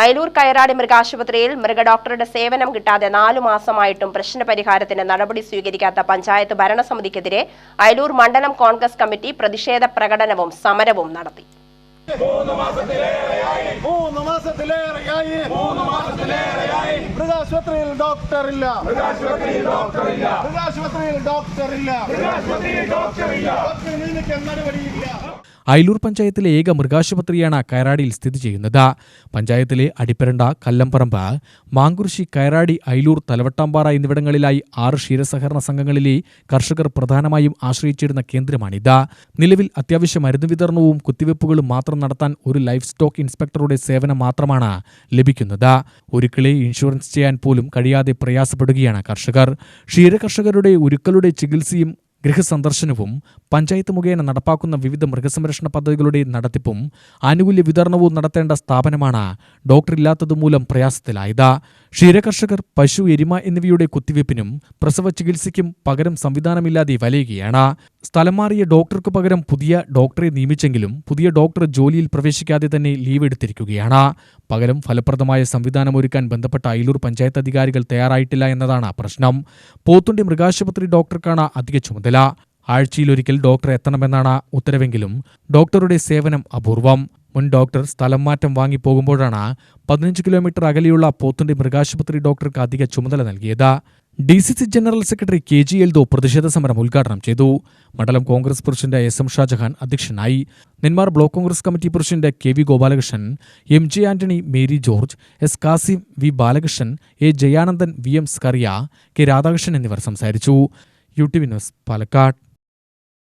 അയലൂർ കയറാടി മൃഗാശുപത്രിയിൽ മൃഗഡോക്ടറുടെ സേവനം കിട്ടാതെ നാലു മാസമായിട്ടും പ്രശ്നപരിഹാരത്തിന് നടപടി സ്വീകരിക്കാത്ത പഞ്ചായത്ത് ഭരണസമിതിക്കെതിരെ അയലൂർ മണ്ഡലം കോൺഗ്രസ് കമ്മിറ്റി പ്രതിഷേധ പ്രകടനവും സമരവും നടത്തി. മൂന്ന് മാസത്തിലേറെയായി. മൃഗാശുപത്രിയിൽ ഡോക്ടർ ഇല്ല മൃഗാശുപത്രിയിൽ ഡോക്ടർ നിയമിക്കാൻ നടപടിയില്ല. അയലൂർ പഞ്ചായത്തിലെ ഏക മൃഗാശുപത്രിയാണ് കയറാടിയിൽ സ്ഥിതി ചെയ്യുന്നത്. പഞ്ചായത്തിലെ അടിപ്പരണ്ട കല്ലംപറമ്പ് മാങ്കുർശി കയറാടി അയലൂർ തലവട്ടാമ്പാറ എന്നിവിടങ്ങളിലായി ആറ് ക്ഷീരസഹകരണ സംഘങ്ങളിലെ കർഷകർ പ്രധാനമായും ആശ്രയിച്ചിരുന്ന കേന്ദ്രമാണിത്. നിലവിൽ അത്യാവശ്യ മരുന്ന് വിതരണവും കുത്തിവയ്പ്പുകളും മാത്രം നടത്താൻ ഒരു ലൈഫ് സ്റ്റോക്ക് ഇൻസ്പെക്ടറുടെ സേവനം മാത്രമാണ് ലഭിക്കുന്നത്. ഒരുക്കളെ ഇൻഷുറൻസ് ചെയ്യാൻ പോലും കഴിയാതെ പ്രയാസപ്പെടുകയാണ് കർഷകർ. ക്ഷീരകർഷകരുടെ ഉരുക്കളുടെ ചികിത്സയും ഗൃഹസന്ദർശനവും പഞ്ചായത്ത് മുഖേന നടപ്പാക്കുന്ന വിവിധ മൃഗസംരക്ഷണ പദ്ധതികളുടെ നടത്തിപ്പും ആനുകൂല്യ വിതരണവും നടത്തേണ്ട സ്ഥാപനമാണ് ഡോക്ടർ ഇല്ലാത്തതുമൂലം പ്രയാസത്തിലായത്. ക്ഷീരകർഷകർ പശു എരിമ എന്നിവയുടെ കുത്തിവയ്പ്പിനും പ്രസവ ചികിത്സയ്ക്കും പകരം സംവിധാനമില്ലാതെ വലയുകയാണ്. സ്ഥലം മാറിയ ഡോക്ടർക്ക് പകരം പുതിയ ഡോക്ടറെ നിയമിച്ചെങ്കിലും പുതിയ ഡോക്ടർ ജോലിയിൽ പ്രവേശിക്കാതെ തന്നെ ലീവ് എടുത്തിരിക്കുകയാണ്. പകരം ഫലപ്രദമായ സംവിധാനമൊരുക്കാൻ ബന്ധപ്പെട്ട അയിലൂർ പഞ്ചായത്ത് അധികാരികൾ തയ്യാറായിട്ടില്ല എന്നതാണ് പ്രശ്നം. പോത്തുണ്ടി മൃഗാശുപത്രി ഡോക്ടർക്കാണ് അധിക ചുമതല. ആഴ്ചയിലൊരിക്കൽ ഡോക്ടർ എത്തണമെന്നാണ് ഉത്തരവെങ്കിലും ഡോക്ടറുടെ സേവനം അപൂർവം. മുൻ ഡോക്ടർ സ്ഥലം മാറ്റം വാങ്ങിപ്പോകുമ്പോഴാണ് പതിനഞ്ച് കിലോമീറ്റർ അകലെയുള്ള പോത്തുണ്ടി മൃഗാശുപത്രി ഡോക്ടർക്ക് അധിക ചുമതല നൽകിയത്. D C C general secretary K G Eldho പ്രതിഷേധ സമരം ഉദ്ഘാടനം ചെയ്തു. മണ്ഡലം Congress president S M Shajahan അധ്യക്ഷനായി. Nenmara block Congress committee president K V Gopalakrishnan M J Antony Mary George S Kasim V Balakrishnan A Jayanandan V M Scaria K Radhakrishnan എന്നിവർ സംസാരിച്ചു. U T V news Palakkad.